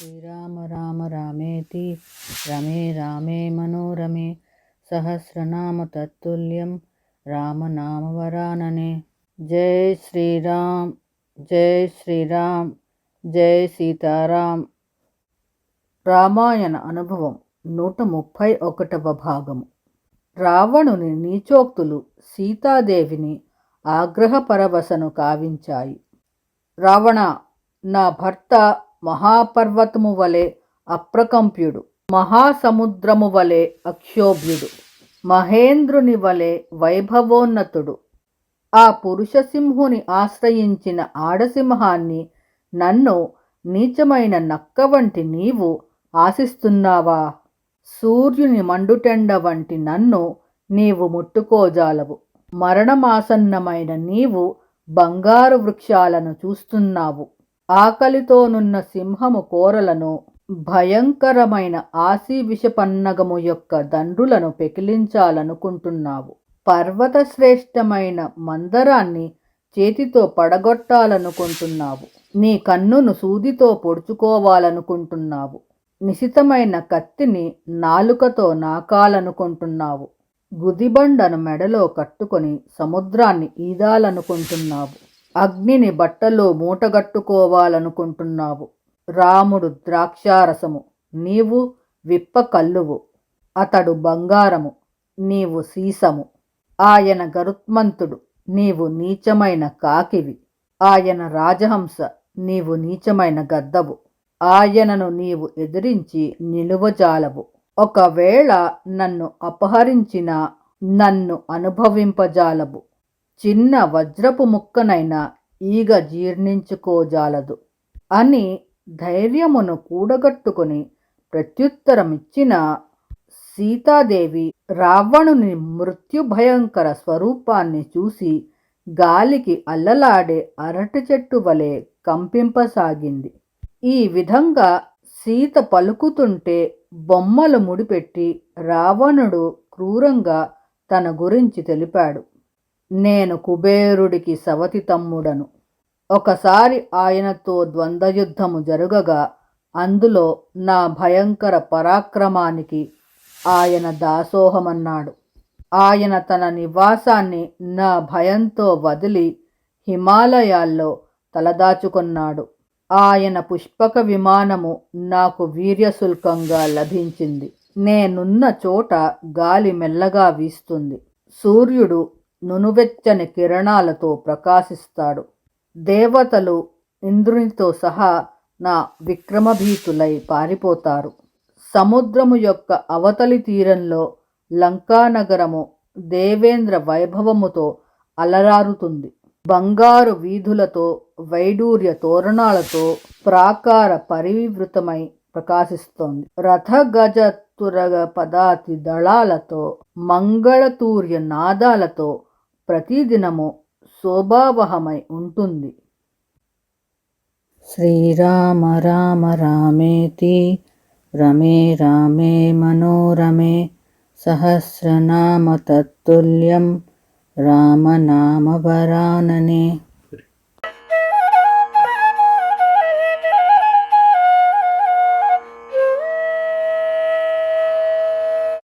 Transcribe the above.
శ్రీరామ రామ రామేతి రమే రామే మనోరమే సహస్రనామ తత్తుల్యం రామనామవరాననే జై శ్రీరామ్ జై శ్రీరామ్ జై సీతారాం రామాయణ అనుభవం నూట ముప్పై ఒకటవ భాగము. రావణుని నీచోక్తులు సీతాదేవిని ఆగ్రహపరవశను కావించాయి. రావణ నా భర్త మహాపర్వతము వలె అప్రకంప్యుడు మహాసముద్రము వలె అక్షోభ్యుడు మహేంద్రుని వలె వైభవోన్నతుడు. ఆ పురుషసింహుని ఆశ్రయించిన ఆడసింహాన్ని నన్ను నీచమైన నక్క వంటి నీవు ఆశిస్తున్నావా? సూర్యుని మండుటెండ వంటి నన్ను నీవు ముట్టుకోజాలవు. మరణమాసన్నమైన నీవు బంగారు వృక్షాలను చూస్తున్నావు. ఆకలితోనున్న సింహము కోరలను భయంకరమైన ఆశీ విషపన్నగము యొక్క దండ్రులను పెకిలించాలనుకుంటున్నావు. పర్వతశ్రేష్టమైన మందరాన్ని చేతితో పడగొట్టాలనుకుంటున్నావు. నీ కన్నును సూదితో పొడుచుకోవాలనుకుంటున్నావు. నిశితమైన కత్తిని నాలుకతో నాకాలనుకుంటున్నావు. గుదిబండను మెడలో కట్టుకొని సముద్రాన్ని ఈదాలనుకుంటున్నావు. అగ్నిని బట్టలో మూటగట్టుకోవాలనుకుంటున్నావు. రాముడు ద్రాక్షారసము. నీవు విప్ప కల్లువు అతడు బంగారము. నీవు సీసము. ఆయన గరుత్మంతుడు. నీవు నీచమైన కాకివి. ఆయన రాజహంస. నీవు నీచమైన గద్దవు. ఆయనను నీవు ఎదిరించి నిలువజాలవు ఒకవేళ నన్ను అపహరించిన నన్ను అనుభవింపజాలవు. చిన్న వజ్రపు ముక్కనైనా ఈగ జీర్ణించుకోజాలదు అని ధైర్యమును కూడగట్టుకుని ప్రత్యుత్తరమిచ్చిన సీతాదేవి రావణుని మృత్యుభయంకర స్వరూపాన్ని చూసి గాలికి అల్లలాడే అరటి చెట్టు వలె కంపింపసాగింది. ఈ విధంగా సీత పలుకుతుంటే బొమ్మలు ముడిపెట్టి రావణుడు క్రూరంగా తన గురించి తెలిపాడు. నేను కుబేరుడికి సవతి తమ్ముడను. ఒకసారి ఆయనతో ద్వంద్వయుద్ధము జరుగగా అందులో నా భయంకర పరాక్రమానికి ఆయన దాసోహమన్నాడు. ఆయన తన నివాసాన్ని నా భయంతో వదిలి హిమాలయాల్లో తలదాచుకున్నాడు. ఆయన పుష్పక విమానము నాకు వీర్యశుల్కంగా లభించింది. నేనున్న చోట గాలి మెల్లగా వీస్తుంది. సూర్యుడు నునువెచ్చని కిరణాలతో ప్రకాశిస్తాడు. దేవతలు ఇంద్రునితో సహా నా విక్రమభీతులై పారిపోతారు. సముద్రము యొక్క అవతలి తీరంలో లంకానగరము దేవేంద్ర వైభవముతో అలరారుతుంది. బంగారు వీధులతో వైడూర్య తోరణాలతో ప్రాకార పరివృతమై ప్రకాశిస్తోంది. రథ గజ తురగ పదాతి దళాలతో మంగళతూర్య నాదాలతో ప్రతిదినము శోభావహమై ఉంటుంది. శ్రీరామ రామ రామేతి రమే రామే మనోరమే సహస్రనామ తత్తుల్యం రామనామవరాననే